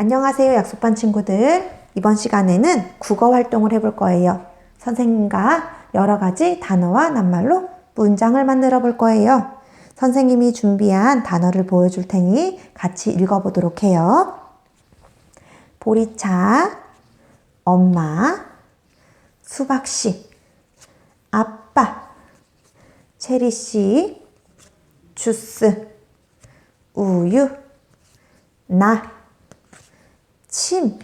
안녕하세요, 약속반 친구들. 이번 시간에는 국어 활동을 해볼 거예요. 선생님과 여러 가지 단어와 낱말로 문장을 만들어 볼 거예요. 선생님이 준비한 단어를 보여줄 테니 같이 읽어보도록 해요. 보리차, 엄마, 수박씨, 아빠, 체리씨, 주스, 우유, 나, 침,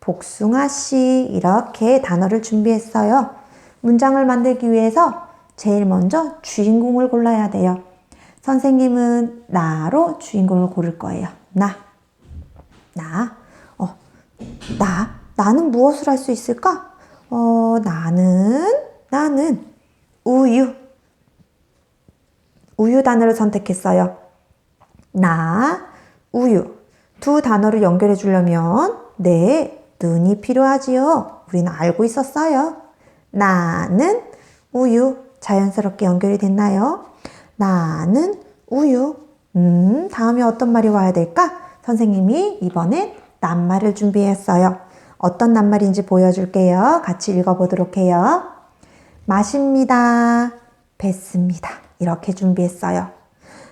복숭아 씨 이렇게 단어를 준비했어요. 문장을 만들기 위해서 제일 먼저 주인공을 골라야 돼요. 선생님은 나로 주인공을 고를 거예요. 나, 나, 어, 나, 나는 무엇을 할 수 있을까? 어, 나는, 나는 우유. 우유 단어를 선택했어요. 나, 우유. 두 단어를 연결해 주려면 네, 는이 필요하지요. 우리는 알고 있었어요. 나는 우유. 자연스럽게 연결이 됐나요? 나는 우유. 음, 다음에 어떤 말이 와야 될까? 선생님이 이번엔 낱말을 준비했어요. 어떤 낱말인지 보여줄게요. 같이 읽어보도록 해요. 마십니다. 뱉습니다. 이렇게 준비했어요.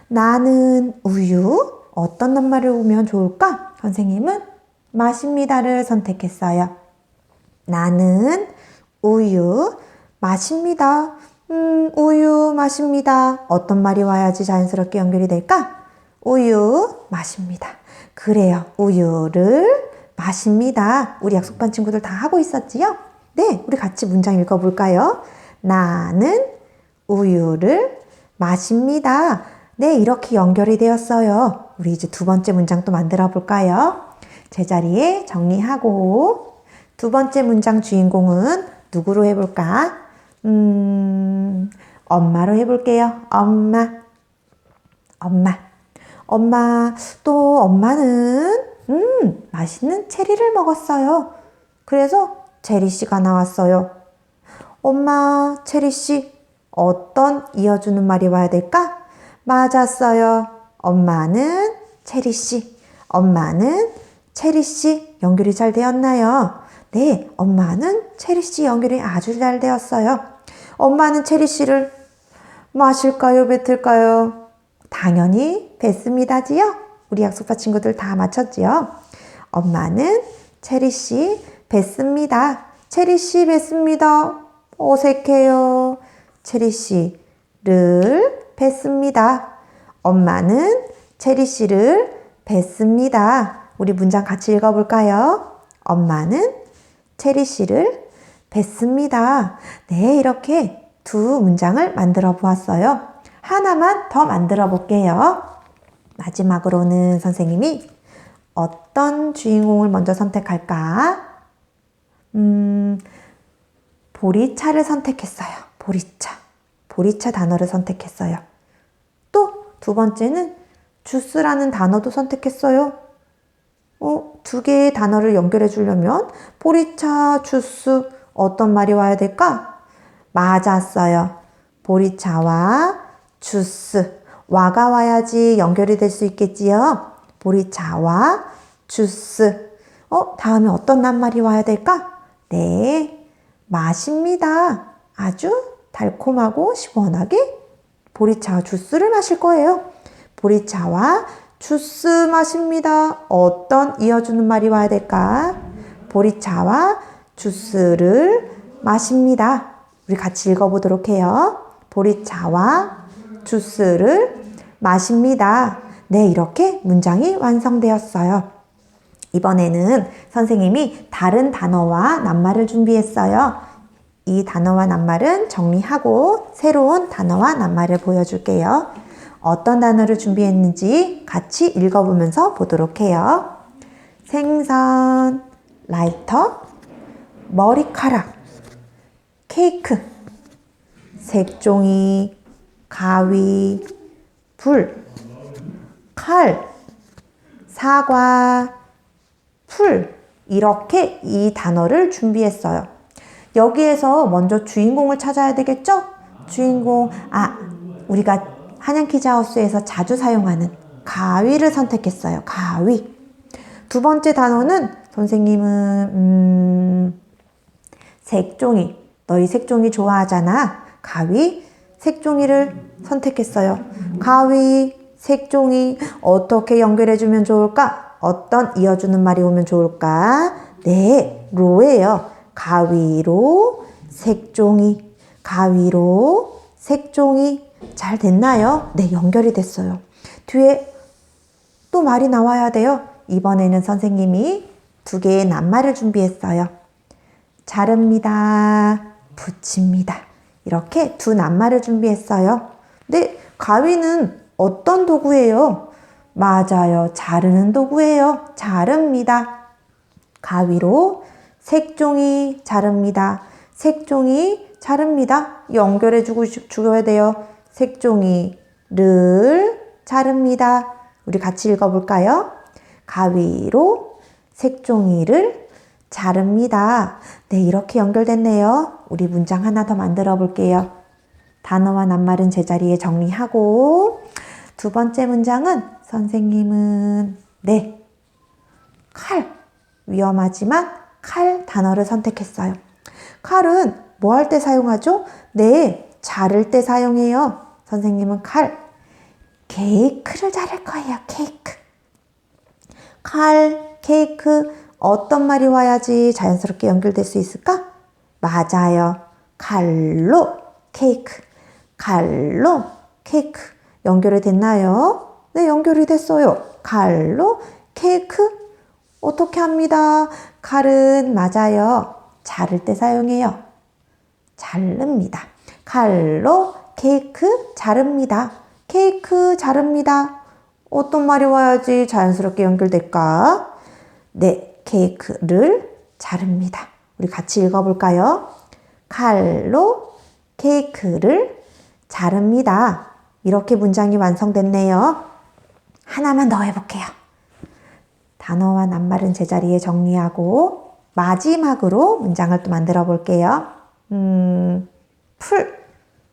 나는 우유. 어떤 낱말을 오면 좋을까? 선생님은 마십니다를 선택했어요. 나는 우유 마십니다. 음, 우유 마십니다. 어떤 말이 와야지 자연스럽게 연결이 될까? 우유 마십니다. 그래요. 우유를 마십니다. 우리 약속반 친구들 다 하고 있었지요? 네, 우리 같이 문장 읽어볼까요? 나는 우유를 마십니다. 네, 이렇게 연결이 되었어요. 우리 이제 두 번째 문장 또 만들어 볼까요? 제자리에 정리하고 두 번째 문장 주인공은 누구로 해볼까? 음, 엄마로 해볼게요. 엄마. 엄마. 엄마, 또 엄마는, 음, 맛있는 체리를 먹었어요. 그래서 체리씨가 나왔어요. 엄마, 체리씨, 어떤 이어주는 말이 와야 될까? 맞았어요. 엄마는 체리씨. 엄마는 체리씨 연결이 잘 되었나요? 네, 엄마는 체리씨 연결이 아주 잘 되었어요. 엄마는 체리씨를 마실까요? 뱉을까요? 당연히 뱉습니다지요. 우리 약속파 친구들 다 맞췄지요? 엄마는 체리씨 뱉습니다. 체리씨 뱉습니다. 어색해요. 체리씨를 뱉습니다. 엄마는 체리 씨를 뱉습니다. 우리 문장 같이 읽어볼까요? 엄마는 체리 씨를 뱉습니다. 네, 이렇게 두 문장을 만들어 보았어요. 하나만 더 만들어 볼게요. 마지막으로는 선생님이 어떤 주인공을 먼저 선택할까? 음, 보리차를 선택했어요. 보리차. 보리차 단어를 선택했어요. 또두 번째는 주스라는 단어도 선택했어요. 어, 두 개의 단어를 연결해 주려면 보리차, 주스 어떤 말이 와야 될까? 맞았어요. 보리차와 주스. 와가 와야지 연결이 될 수 있겠지요. 보리차와 주스. 어, 다음에 어떤 낱말이 와야 될까? 네. 마십니다. 아주 달콤하고 시원하게 보리차 주스를 마실 거예요. 보리차와 주스 마십니다. 어떤 이어주는 말이 와야 될까? 보리차와 주스를 마십니다. 우리 같이 읽어보도록 해요. 보리차와 주스를 마십니다. 네, 이렇게 문장이 완성되었어요. 이번에는 선생님이 다른 단어와 낱말을 준비했어요. 이 단어와 낱말은 정리하고 새로운 단어와 낱말을 보여줄게요. 어떤 단어를 준비했는지 같이 읽어보면서 보도록 해요. 생선, 라이터, 머리카락, 케이크, 색종이, 가위, 불, 칼, 사과, 풀 이렇게 이 단어를 준비했어요. 여기에서 먼저 주인공을 찾아야 되겠죠? 주인공, 아, 우리가 한양 키즈하우스에서 자주 사용하는 가위를 선택했어요. 가위. 두 번째 단어는 선생님은 음, 색종이. 너희 색종이 좋아하잖아. 가위, 색종이를 선택했어요. 가위, 색종이 어떻게 연결해주면 좋을까? 어떤 이어주는 말이 오면 좋을까? 네, 로예요. 가위로 색종이, 가위로 색종이 잘 됐나요? 네, 연결이 됐어요. 뒤에 또 말이 나와야 돼요. 이번에는 선생님이 두 개의 낱말을 준비했어요. 자릅니다. 붙입니다. 이렇게 두 낱말을 준비했어요. 네, 가위는 어떤 도구예요? 맞아요. 자르는 도구예요. 자릅니다. 가위로 색종이 자릅니다. 색종이 자릅니다. 연결해 주고 주어야 돼요. 색종이를 자릅니다. 우리 같이 읽어 볼까요? 가위로 색종이를 자릅니다. 네, 이렇게 연결됐네요. 우리 문장 하나 더 만들어 볼게요. 단어와 낱말은 제자리에 정리하고 두 번째 문장은 선생님은 네, 칼 위험하지만 칼 단어를 선택했어요. 칼은 뭐 할 때 사용하죠? 네, 자를 때 사용해요. 선생님은 칼 케이크를 자를 거예요. 케이크. 칼, 케이크 어떤 말이 와야지 자연스럽게 연결될 수 있을까? 맞아요. 칼로 케이크. 칼로 케이크. 연결이 됐나요? 네, 연결이 됐어요. 칼로 케이크. 어떻게 합니다? 칼은 맞아요. 자를 때 사용해요. 자릅니다. 칼로 케이크 자릅니다. 케이크 자릅니다. 어떤 말이 와야지 자연스럽게 연결될까? 네, 케이크를 자릅니다. 우리 같이 읽어볼까요? 칼로 케이크를 자릅니다. 이렇게 문장이 완성됐네요. 하나만 더 해볼게요. 단어와 낱말은 제자리에 정리하고 마지막으로 문장을 또 만들어 볼게요. 음, 풀.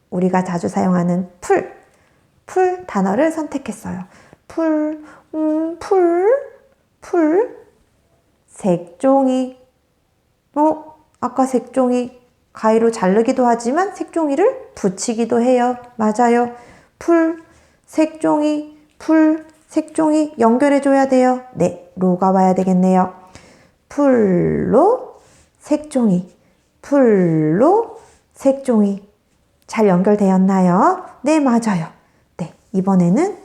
우리가 자주 사용하는 풀. 풀 단어를 선택했어요. 풀, 음, 풀, 풀. 색종이. 어, 아까 색종이 가위로 자르기도 하지만 색종이를 붙이기도 해요. 맞아요. 풀, 색종이, 풀, 색종이 연결해줘야 돼요. 네, 로가 와야 되겠네요. 풀로 색종이, 풀로 색종이. 잘 연결되었나요? 네, 맞아요. 네, 이번에는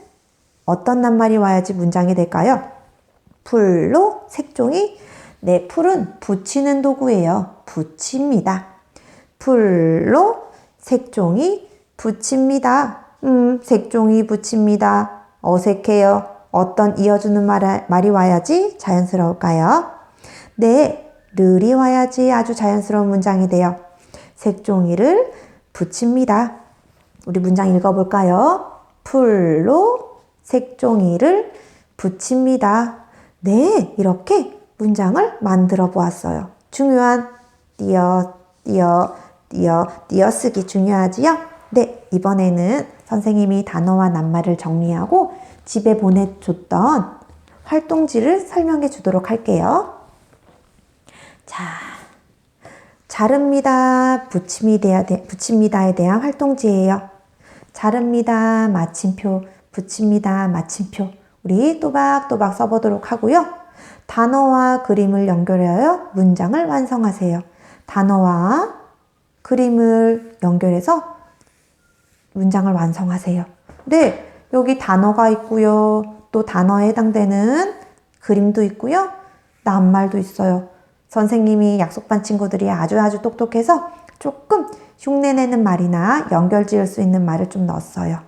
어떤 낱말이 와야지 문장이 될까요? 풀로 색종이. 네, 풀은 붙이는 도구예요. 붙입니다. 풀로 색종이 붙입니다. 음, 색종이 붙입니다. 어색해요. 어떤 이어주는 말, 말이 와야지 자연스러울까요? 네, 르이 와야지 아주 자연스러운 문장이 돼요. 색종이를 붙입니다. 우리 문장 읽어볼까요? 풀로 색종이를 붙입니다. 네, 이렇게 문장을 만들어 보았어요. 중요한 띄어, 띄어, 띄어, 띄어쓰기 중요하지요? 네, 이번에는 선생님이 단어와 낱말을 정리하고 집에 보내줬던 활동지를 설명해 주도록 할게요. 자, 자릅니다, 붙입니다에 대한 활동지예요. 자릅니다, 마침표, 붙입니다, 마침표. 우리 또박또박 써보도록 하고요. 단어와 그림을 연결하여 문장을 완성하세요. 단어와 그림을 연결해서 문장을 완성하세요. 네, 여기 단어가 있고요. 또 단어에 해당되는 그림도 있고요. 낱말도 있어요. 선생님이 약속반 친구들이 아주 아주 똑똑해서 조금 흉내내는 말이나 연결 지을 수 있는 말을 좀 넣었어요.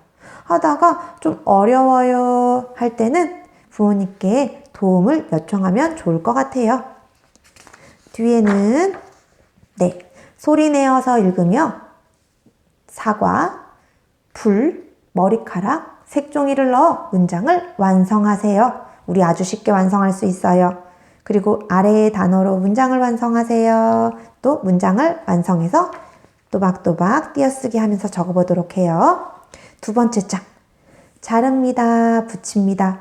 하다가 좀 어려워요 할 때는 부모님께 도움을 요청하면 좋을 것 같아요. 뒤에는 네 소리 내어서 읽으며 사과, 불, 머리카락, 색종이를 넣어 문장을 완성하세요. 우리 아주 쉽게 완성할 수 있어요. 그리고 아래의 단어로 문장을 완성하세요. 또 문장을 완성해서 또박또박 띄어쓰기 하면서 적어보도록 해요. 두 번째 장. 자릅니다. 붙입니다.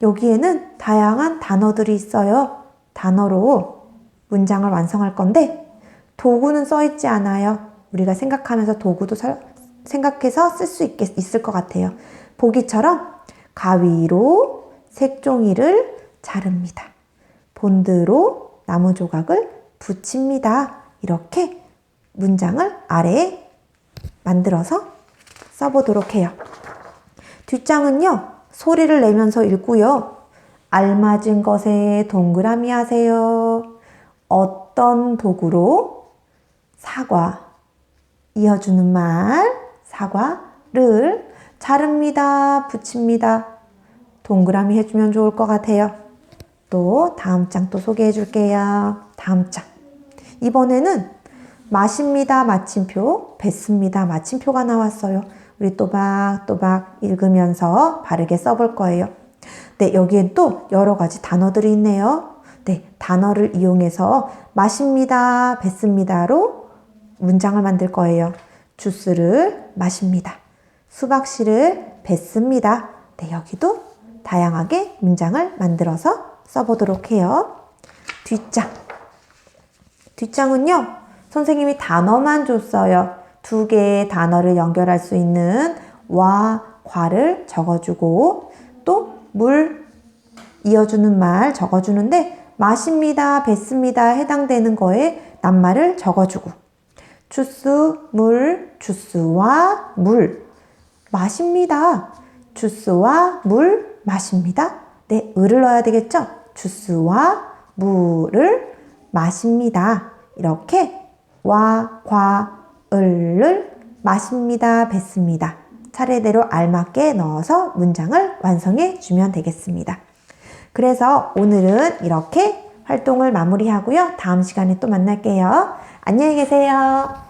여기에는 다양한 단어들이 있어요. 단어로 문장을 완성할 건데 도구는 써 있지 않아요. 우리가 생각하면서 도구도 설- 생각해서 쓸 수 있을 것 같아요. 보기처럼 가위로 색종이를 자릅니다. 본드로 나무 조각을 붙입니다. 이렇게 문장을 아래에 만들어서 써보도록 해요. 뒷장은요, 소리를 내면서 읽고요. 알맞은 것에 동그라미 하세요. 어떤 도구로 사과, 이어주는 말, 사과를 자릅니다, 붙입니다. 동그라미 해주면 좋을 것 같아요. 또 다음 장 또 소개해 줄게요. 다음 장. 이번에는 마십니다 마침표, 뱉습니다 마침표가 나왔어요. 우리 또박또박 읽으면서 바르게 써볼 거예요. 네, 여기엔 또 여러 가지 단어들이 있네요. 네, 단어를 이용해서 마십니다, 뱉습니다로 문장을 만들 거예요. 주스를 마십니다. 수박씨를 뱉습니다. 네, 여기도 다양하게 문장을 만들어서 써보도록 해요. 뒷장. 뒷장은요, 선생님이 단어만 줬어요. 두 개의 단어를 연결할 수 있는 와, 과를 적어주고, 또 물, 이어주는 말 적어주는데, 마십니다, 뱉습니다 해당되는 거에 낱말을 적어주고, 주스, 물, 주스와 물, 마십니다. 주스와 물 마십니다. 네, 을을 넣어야 되겠죠? 주스와 물을 마십니다. 이렇게 와, 과, 을을 마십니다, 뱉습니다. 차례대로 알맞게 넣어서 문장을 완성해 주면 되겠습니다. 그래서 오늘은 이렇게 활동을 마무리하고요. 다음 시간에 또 만날게요. 안녕히 계세요.